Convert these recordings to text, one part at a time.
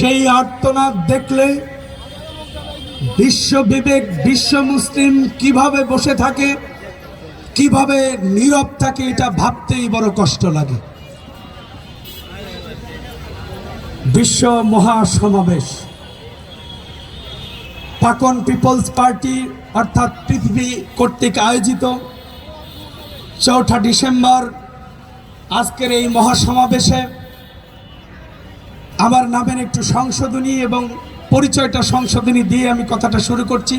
সেই আর্তনাদ দেখলে বিশ্ব বিবেক, বিশ্ব মুসলিম কীভাবে বসে থাকে, কীভাবে নীরব থাকে, এটা ভাবতেই বড় কষ্ট লাগে। বিশ্ব মহাসমাবেশ। পাকন পিপলস পার্টি অর্থাৎ পৃথিবী কর্তৃক আয়োজিত চৌঠা ডিসেম্বর, আজকের এই মহাসমাবেশে আমার নামের একটু সংশোধনী এবং পরিচয়টা সংশোধনী দিয়ে আমি কথাটা শুরু করছি।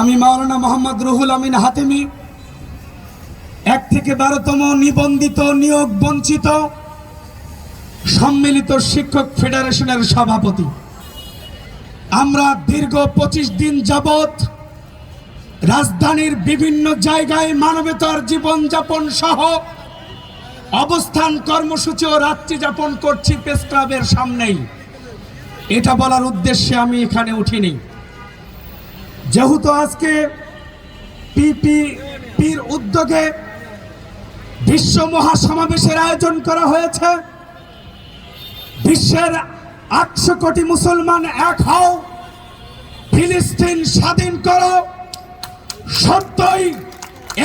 আমি মাওলানা মোহাম্মদ রুহুল আমিন হাতেমি, এক থেকে বারোতম নিবন্ধিত, নিয়োগ বঞ্চিত, সম্মিলিত শিক্ষক ফেডারেশনের সভাপতি। আমরা দীর্ঘ পঁচিশ দিন যাবত রাজধানীর বিভিন্ন জায়গায় মানবতার জীবনযাপন সহ অবস্থান কর্মসূচি ও রাত্রি যাপন করছি প্রেস ক্লাবের সামনেই। এটা বলার উদ্দেশ্যে আমি এখানে উঠিনি। যেহেতু আজকে পিপিপির উদ্যোগে বিশ্ব মহাসমাবেশের আয়োজন করা হয়েছে, বিশ্বের আটশো কোটি মুসলমান এক হও, ফিলিস্তিন স্বাধীন করো, সত্যই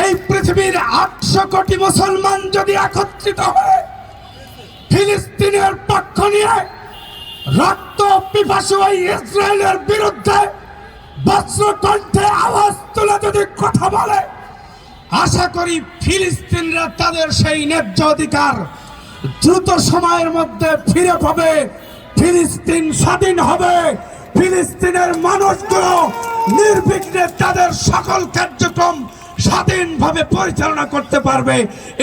এই পৃথিবীর আটশো কোটি মুসলমান যদি একত্রিত হয়, ফিলিস্তিনের পক্ষ নিয়ে রক্ত পিপাসু ইসরায়েলের বিরুদ্ধে কণ্ঠে আওয়াজ তুলে যদি কথা বলে, আশা করি ফিলিস্তিনরা তাদের সেই ন্যায্য অধিকার দ্রুত সময়ের মধ্যে ফিরে পাবে। ফিলিস্তিন স্বাধীন হবে। ফিলিস্তিনের মানুষগুলো নির্বিঘ্নে তাদের সকল কার্যক্রম স্বাধীনভাবে পরিচালনা করতে পারবে।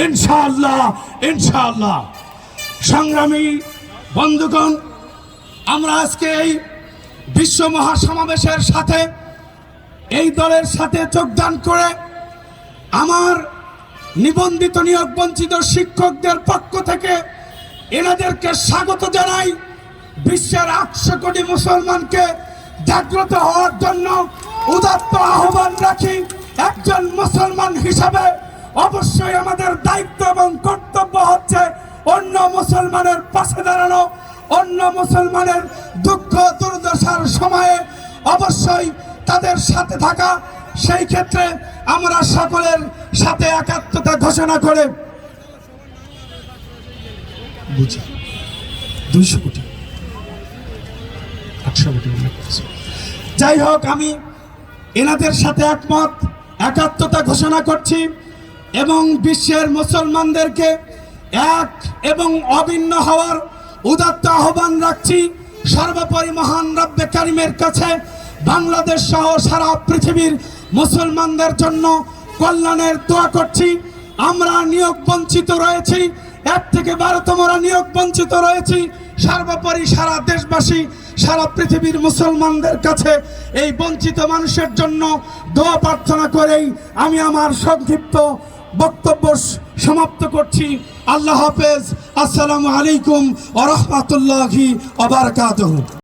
ইনশাআল্লাহ ইনশাআল্লাহ। সংগ্রামী বন্ধুগণ, আমরা আজকে এই বিশ্ব মহাসমাবেশের সাথে, এই দলের সাথে যোগদান করে আমার নিবন্ধিত নিয়োগ বঞ্চিত শিক্ষকদের পক্ষ থেকে এনাদেরকে স্বাগত জানাই। বিশ্বের আটশো কোটি মুসলমানকে জাগ্রত হওয়ার জন্য উদাত্ত আহ্বান রাখি। একজন মুসলমান হিসাবে অবশ্যই আমাদের দায়িত্ব এবং কর্তব্য হচ্ছে অন্য মুসলমানের পাশে দাঁড়ানো, অন্য মুসলমানের দুঃখ দুর্দশার সময়ে অবশ্যই তাদের সাথে থাকা। সেই ক্ষেত্রে আমরা সকলের সাথে একাত্মতা ঘোষণা করে বুঝি। দুইশো কোটি। কোটি যাই হোক, আমি এনাদের সাথে একমত। একাত্মতা ঘোষণা করছি এবং বিশ্বের মুসলমানদেরকে এক এবং অভিন্ন হওয়ার উদাত্ত আহ্বান রাখছি। সর্বোপরি মহান রব্বে কারিমের কাছে বাংলাদেশ সহ সারা পৃথিবীর মুসলমানদের জন্য কল্যাণের দোয়া করছি। আমরা নিয়োগ বঞ্চিত রয়েছি এক থেকে বারোতমরা নিয়োগ বঞ্চিত রয়েছি। সর্বোপরি সারা দেশবাসী সারা পৃথিবীর মুসলমানদের কাছে এই বঞ্চিত মানুষের জন্য দোয়া প্রার্থনা করেই আমি আমার সংক্ষিপ্ত বক্তব্য সমাপ্ত করছি। আল্লাহ হাফেজ। আসসালামু আলাইকুম ওরহমতুল্লাহি ওবরকাতহ